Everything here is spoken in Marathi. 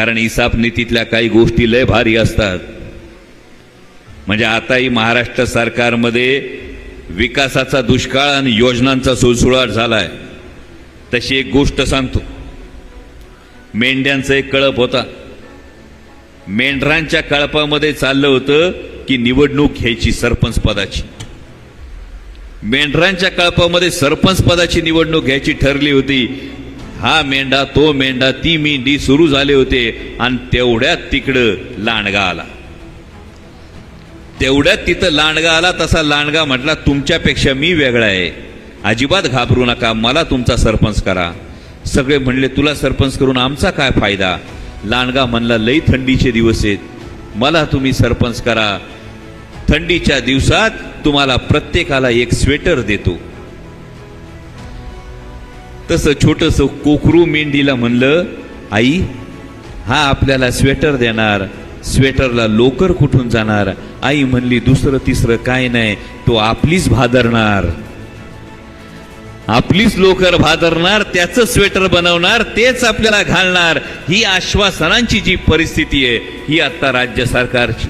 कारण इसाप नीतीतल्या काही गोष्टी लय भारी असतात. म्हणजे आताही महाराष्ट्र सरकारमध्ये विकासाचा दुष्काळ आणि योजनांचा सुळसुळाट झालाय. तशी एक गोष्ट सांगतो. मेंढ्यांचा एक कळप होता. मेंढरांच्या कळपामध्ये चाललं होतं की निवडणूक घ्यायची सरपंच पदाची. मेंढरांच्या कळपामध्ये सरपंच पदाची निवडणूक घ्यायची ठरली होती. हा मेंढा तो मेंढा ती मेंढी सुरू झाले होते आणि तेवढ्यात तिकडं लांडगा आला. तेवढ्यात तिथं लांडगा आला तसा लांडगा म्हटला तुमच्यापेक्षा मी वेगळा आहे. अजिबात घाबरू नका मला तुमचा सरपंच करा. सगळे म्हणले तुला सरपंच करून आमचा काय फायदा? लांडगा म्हणला लई थंडीचे दिवस आहेत. मला तुम्ही सरपंच करा. थंडीच्या दिवसात तुम्हाला प्रत्येकाला एक स्वेटर देतो. तसं छोटंसं कोकरू मेंढीला म्हणलं आई हा आपल्याला स्वेटर देणार. स्वेटरला लोकर कुठून जाणार? आई म्हणली दुसरं तिसरं काय नाही तो आपलीच भादरणार. आपलीच लोकर भादरणार त्याचं स्वेटर बनवणार तेच आपल्याला घालणार. ही आश्वासनांची जी परिस्थिती आहे ही आता राज्य सरकारची